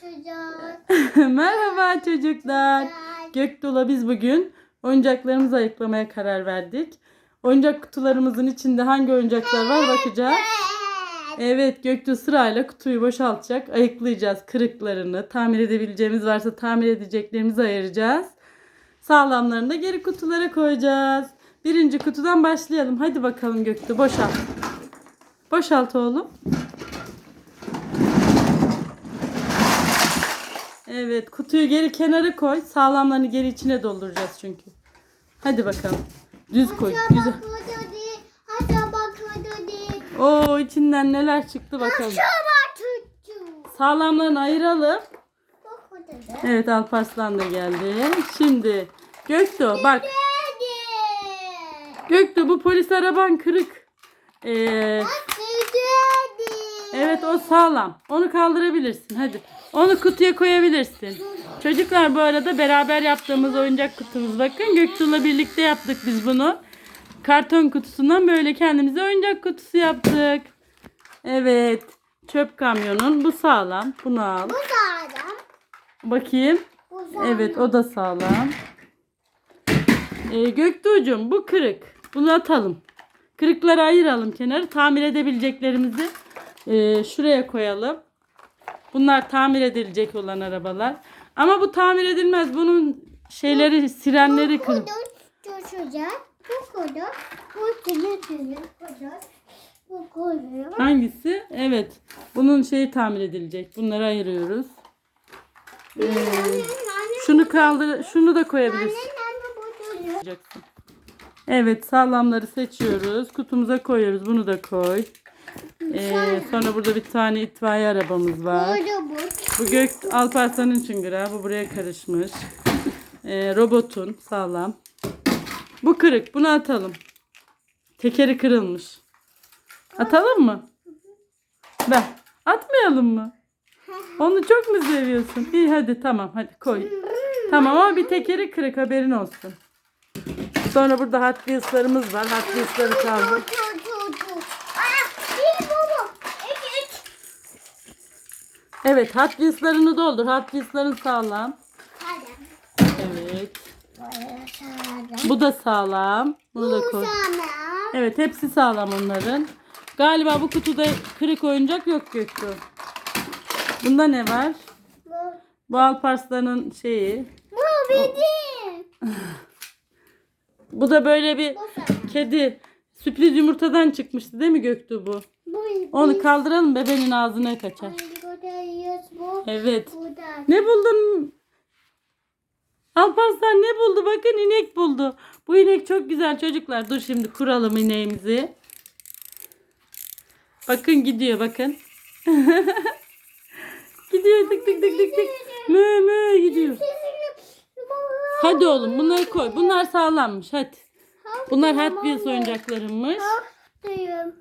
çocuk. Merhaba çocuklar. Göktuğ'la biz bugün oyuncaklarımızı ayıklamaya karar verdik. Oyuncak kutularımızın içinde hangi oyuncaklar var bakacağız. Evet Göktuğ sırayla kutuyu boşaltacak. Ayıklayacağız kırıklarını. Tamir edebileceğimiz varsa tamir edeceklerimizi ayıracağız. Sağlamlarını da geri kutulara koyacağız. Birinci kutudan başlayalım. Hadi bakalım Göktuğ boşalt. Boşalt oğlum. Evet kutuyu geri kenara koy. Sağlamlarını geri içine dolduracağız çünkü. Hadi bakalım. Düz koy. Güzel. Oo içinden neler çıktı bakalım. Sağlamlarını ayıralım. Evet Alparslan da geldi. Şimdi Göktuğ bak. Göktuğ bu polis araban kırık. Ee, evet o sağlam. Onu kaldırabilirsin. Hadi. Onu kutuya koyabilirsin. Çocuklar bu arada beraber yaptığımız oyuncak kutumuz. Bakın Göktuğ'la birlikte yaptık biz bunu. Karton kutusundan böyle kendimize oyuncak kutusu yaptık. Evet. Çöp kamyonun bu sağlam. Bunu al. Bu da adam. Bakayım. Bu da Evet o da sağlam. Ee, Göktuğ'cum bu kırık. Bunu atalım. Kırıkları ayıralım kenara. Tamir edebileceklerimizi e, şuraya koyalım. Bunlar tamir edilecek olan arabalar. Ama bu tamir edilmez. Bunun şeyleri, sirenleri kodu. Hangisi? Evet. Bunun şeyi tamir edilecek. Bunları ayırıyoruz. Ee, şunu kaldır, şunu da koyabilirsin. Evet sağlamları seçiyoruz. Kutumuza koyuyoruz. Bunu da koy. Ee, sonra burada bir tane itfaiye arabamız var. Bu. Gök Alparslan'ın çıngırağı. Bu buraya karışmış. Ee, robotun sağlam. Bu kırık. Bunu atalım. Tekeri kırılmış. Atalım mı? Ben. Atmayalım mı? Onu çok mu seviyorsun? İyi hadi tamam hadi koy. Tamam ama bir tekeri kırık haberin olsun. Sonra burada Hot Wheels'larımız var. Hot Wheels'ları kaldı. Çocuk çocuk. Aa, bir baba. İki üç. Evet Hot Wheels'larını doldur. Hot Wheels'ların sağlam. Evet. Bu da sağlam. Bunu da koy. Evet hepsi sağlam onların. Galiba bu kutuda kırık oyuncak yok Göktuğ. Bunda ne var? Bu. Alparslan'ın şeyi. Bu benim. Bu da böyle bir kedi. Sürpriz yumurtadan çıkmıştı değil mi Göktuğ bu? Bu. Onu kaldıralım bebeğin ağzına kaçar. Bu. Evet. Ne buldun? Alparslan ne buldu? Bakın inek buldu. Bu inek çok güzel çocuklar. Dur şimdi kuralım ineğimizi. Bakın gidiyor bakın. gidiyor tık tık tık tık tık. Mü mü gidiyor. Hadi oğlum bunları koy. Bunlar sağlammış hadi. Bunlar Hot Wheels oyuncaklarımmış. Diyorum.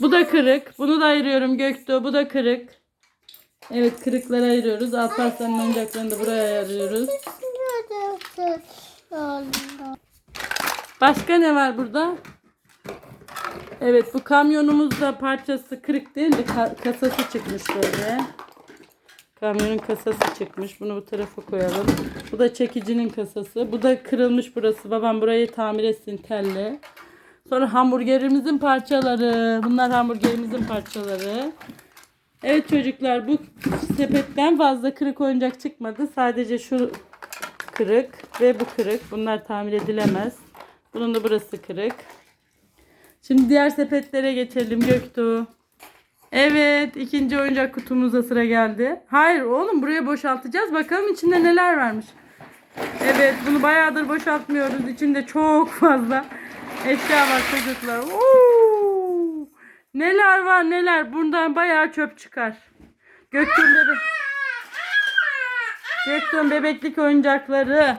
Bu da kırık. Bunu da ayırıyorum Göktuğ. Bu da kırık. Evet kırıkları ayırıyoruz. Alparslan'ın oyuncaklarını da buraya ayırıyoruz. Başka ne var burada? Evet bu kamyonumuz da parçası kırık değil de ka- kasası çıkmış böyle. Kamyonun kasası çıkmış. Bunu bu tarafa koyalım. Bu da çekicinin kasası. Bu da kırılmış burası. Babam burayı tamir etsin telle. Sonra hamburgerimizin parçaları. Bunlar hamburgerimizin parçaları. Evet çocuklar bu sepetten fazla kırık oyuncak çıkmadı. Sadece şu kırık ve bu kırık. Bunlar tamir edilemez. Bunun da burası kırık. Şimdi diğer sepetlere geçelim Göktuğ. Evet ikinci oyuncak kutumuza sıra geldi. Hayır oğlum buraya boşaltacağız. Bakalım içinde neler varmış. Evet bunu bayağıdır boşaltmıyoruz. İçinde çok fazla eşya var çocuklar. Oo! Neler var neler. Bundan bayağı çöp çıkar. Göktuğ'un bebek. Göktuğ'un bebeklik oyuncakları.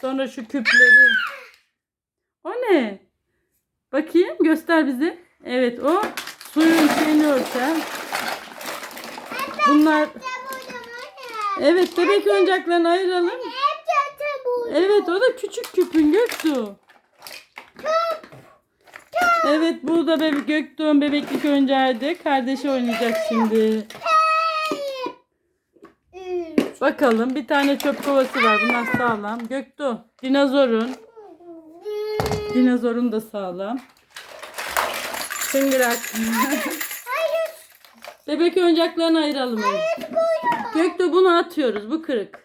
Sonra şu küpleri. O ne? Bakayım göster bize. Evet o suyun şeyini ölçen. Bunlar evet bebek oyuncaklarını ayıralım. Evet o da küçük küpün Göktuğ. Evet bu da bebek Göktuğ'un bebeklik oyuncağıydı. Kardeşi oynayacak şimdi. Bakalım bir tane çöp kovası var. Bunlar sağlam. Göktuğ. Dinozorun. Dinozorun da sağlam. Çıngırak. Bebek oyuncaklarını ayıralım. Göktuğ bunu atıyoruz. Bu kırık.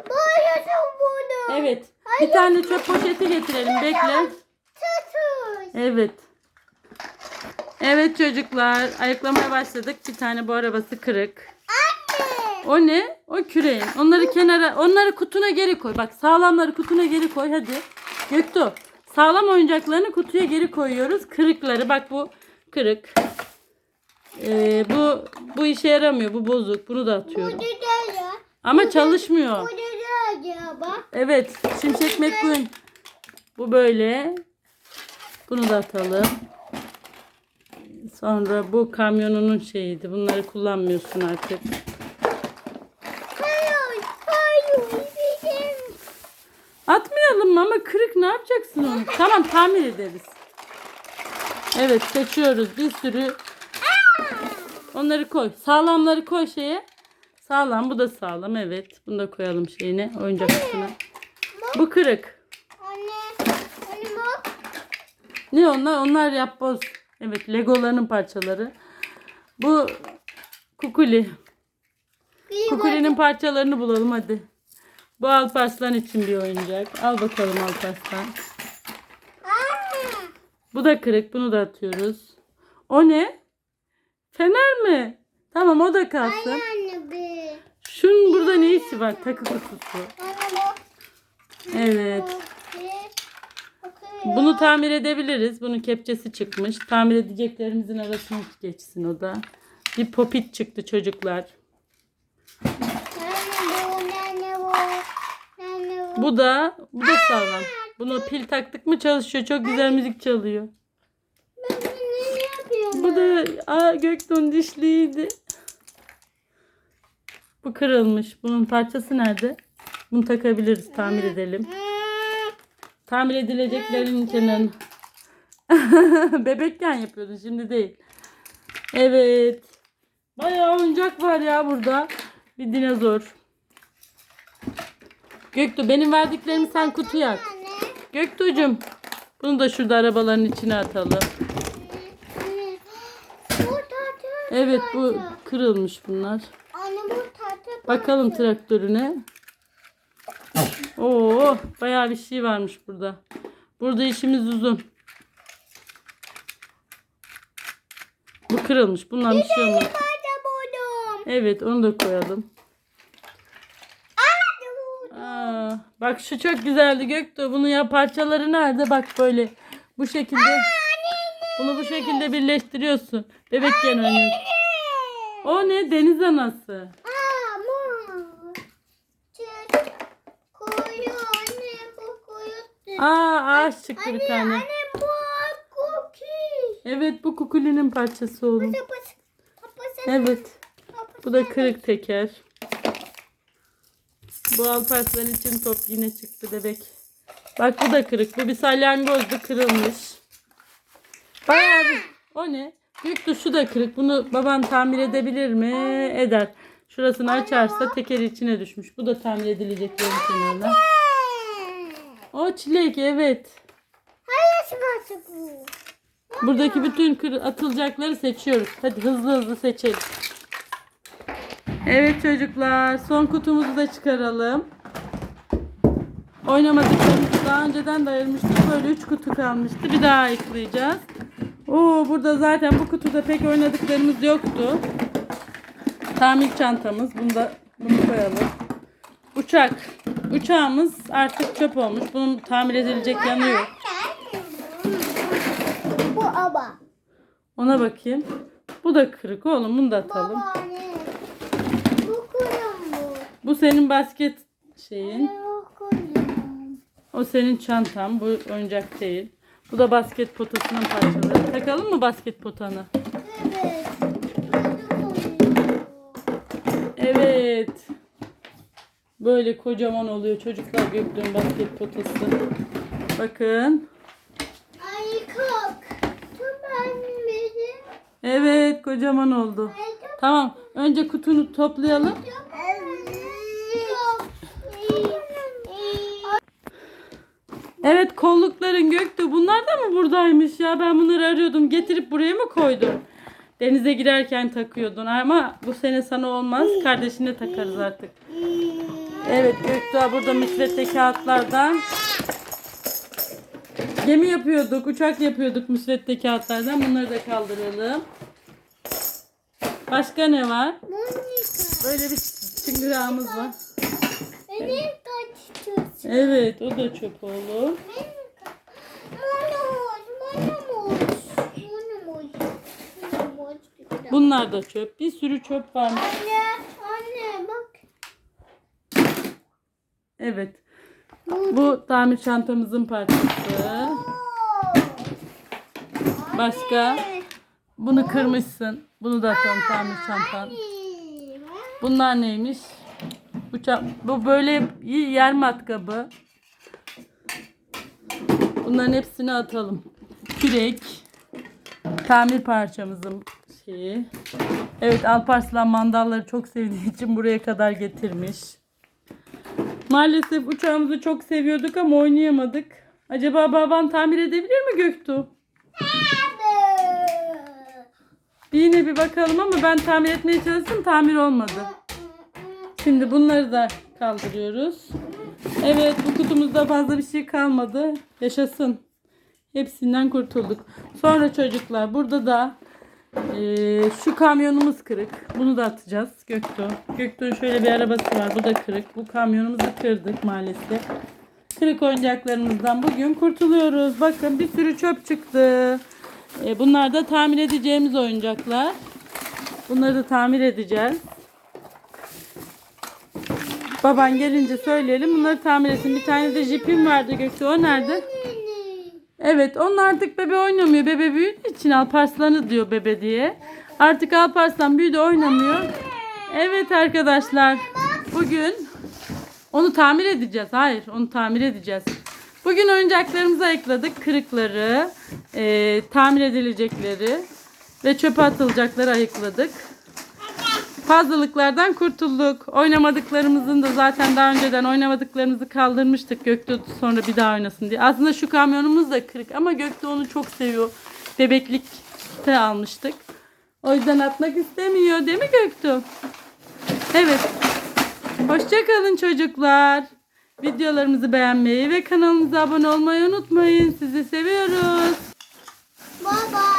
Evet. Bir tane çöp poşeti getirelim. Bekle. Evet. Evet çocuklar. Ayıklamaya başladık. Bir tane bu arabası kırık. Anne. O ne? O küreğin. Onları kenara, onları kutuna geri koy. Bak sağlamları kutuna geri koy hadi. Göktuğ. Sağlam oyuncaklarını kutuya geri koyuyoruz. Kırıkları bak bu kırık. Ee, bu bu işe yaramıyor. Bu bozuk. Bunu da Bu atıyorum. Ama çalışmıyor. Evet. Şimşek McQueen. Bu böyle. Bunu da atalım. Sonra bu kamyonunun şeyiydi. Bunları kullanmıyorsun artık. Hayır. Hayır. Bizim. Atmayalım mı ama kırık ne yapacaksın onu? Tamam tamir ederiz. Evet seçiyoruz bir sürü. Onları koy. Sağlamları koy şeye. Sağlam bu da sağlam evet. Bunu da koyalım şeyine oyuncak kutusuna. Bu kırık. Anne. Anne bak. Ne onlar? Onlar yapboz. Evet legoların parçaları. Bu kukuli. Kukuli'nin parçalarını bulalım hadi. Bu Alparslan için bir oyuncak. Al bakalım Alparslan. Bu da kırık. Bunu da atıyoruz. O ne? Fener mi? Tamam o da kalsın. Şunun burada ne işi var? Takı kutusu. Evet. Bunu tamir edebiliriz. Bunun kepçesi çıkmış. Tamir edeceklerimizin arasına geçsin o da. Bir popit çıktı çocuklar. Bu. Da bu da sağlam. Buna pil taktık mı çalışıyor. Çok güzel müzik çalıyor. Ben bunu ne yapıyorum? Bu da aa, Göktuğ'un dişliydi. Bu kırılmış. Bunun parçası nerede? Bunu takabiliriz. Tamir edelim. Tamir edileceklerin kenarına. Bebekken yapıyordun şimdi değil. Evet. Bayağı oyuncak var ya burada. Bir dinozor. Göktuğ benim verdiklerimi sen kutuya at. Göktuğ'cum bunu da şurada arabaların içine atalım. Evet bu kırılmış bunlar. Bakalım traktörüne. Oo, bayağı bir şey varmış burada. Burada işimiz uzun. Bu kırılmış. Bundan bir şey olmaz. Evet, onu da koyalım. Aa, bak şu çok güzeldi Göktuğ. Bunun ya parçaları nerede? Bak böyle. Bu şekilde. Bunu bu şekilde birleştiriyorsun. Bebekken oynuyorsun. O ne? Deniz anası. Ama. Çek. Koyu anne bu koyu. Aa ağaç çıktı bir tane. Anne bu cookie. Evet bu kukulinin parçası oğlum. Evet. Bu da kırık teker. Bu Alparslan için top yine çıktı bebek. Bak bu da kırık. Bu bir salyangozdu kırılmış. Bayağı bir... O ne? Büyük tuşu da kırık. Bunu baban tamir edebilir mi? Eder. Şurasını açarsa tekeri içine düşmüş. Bu da tamir edilecek kenarına. O çilek evet. Hayır şurası bu. Buradaki bütün kır- atılacakları seçiyoruz. Hadi hızlı hızlı seçelim. Evet çocuklar son kutumuzu da çıkaralım. Oynamadıklarımızı daha önceden de ayırmıştık. Böyle 3 kutu kalmıştı. Bir daha ayıklayacağız. Oo burada zaten bu kutuda pek oynadıklarımız yoktu. Tamir çantamız. Bunu da bunu koyalım. Uçak. Uçağımız artık çöp olmuş. Bunun tamir edilecek yanı yok. Bu aba. Ona bakayım. Bu da kırık oğlum. Bunu da atalım. Babaanne. Bu kuyum bu. Bu senin basket şeyin. O senin çantan. Bu oyuncak değil. Bu da basket potasının parçaları. Takalım mı basket potanı? Böyle kocaman oluyor çocuklar gördüğüm basket potası. Bakın. Ay kalk. Evet kocaman oldu. Tamam önce kutunu toplayalım. Evet kollukların göktü. Bunlar da mı buradaymış ya? Ben bunları arıyordum. Getirip buraya mı koydum? Denize girerken takıyordun ama bu sene sana olmaz. Kardeşine takarız artık. Evet Göktuğ burada müsvedde kağıtlardan gemi yapıyorduk, uçak yapıyorduk müsvedde kağıtlardan. Bunları da kaldıralım. Başka ne var? Böyle bir çıngırağımız var. Benim kaçtı. Evet o da çöp oğlum. Bunlar da çöp. Bir sürü çöp varmış. Anne bak. Evet. Bu tamir çantamızın parçası. Başka? Bunu kırmışsın. Bunu da atalım tamir çantan. Bunlar neymiş? Bu, bu böyle yer matkabı. Bunların hepsini atalım. Kürek. Tamir parçamızın şeyi. Evet Alparslan mandalları çok sevdiği için buraya kadar getirmiş. Maalesef uçağımızı çok seviyorduk ama oynayamadık. Acaba baban tamir edebilir mi Göktuğ? Bir yine bir bakalım ama ben tamir etmeye çalıştım tamir olmadı. Şimdi bunları da kaldırıyoruz. Evet bu kutumuzda fazla bir şey kalmadı. Yaşasın. Hepsinden kurtulduk. Sonra çocuklar burada da eee, şu kamyonumuz kırık. Bunu da atacağız Göktuğ. Göktuğ'un şöyle bir arabası var. Bu da kırık. Bu kamyonumuzu kırdık maalesef. Kırık oyuncaklarımızdan bugün kurtuluyoruz. Bakın bir sürü çöp çıktı. E, bunlar da tamir edeceğimiz oyuncaklar. Bunları da tamir edeceğiz. Baban gelince söyleyelim. Bunları tamir etsin. Bir tane de jipim vardı Göktuğ. O nerede? Evet onun artık bebe oynamıyor. Bebe büyüdüğü için Alparslan'ı diyor bebe diye. Artık Alparslan büyüdü oynamıyor. Evet arkadaşlar. Bugün onu tamir edeceğiz. Hayır onu tamir edeceğiz. Bugün oyuncaklarımızı ayıkladık. Kırıkları, e, tamir edilecekleri ve çöpe atılacakları ayıkladık. Fazlalıklardan kurtulduk. Oynamadıklarımızın da zaten daha önceden oynamadıklarımızı kaldırmıştık. Göktuğ sonra bir daha oynasın diye. Aslında şu kamyonumuz da kırık ama Göktuğ onu çok seviyor. Bebeklikte almıştık. O yüzden atmak istemiyor değil mi Göktuğ? Evet. Hoşçakalın çocuklar. Videolarımızı beğenmeyi ve kanalımıza abone olmayı unutmayın. Sizi seviyoruz. Baba.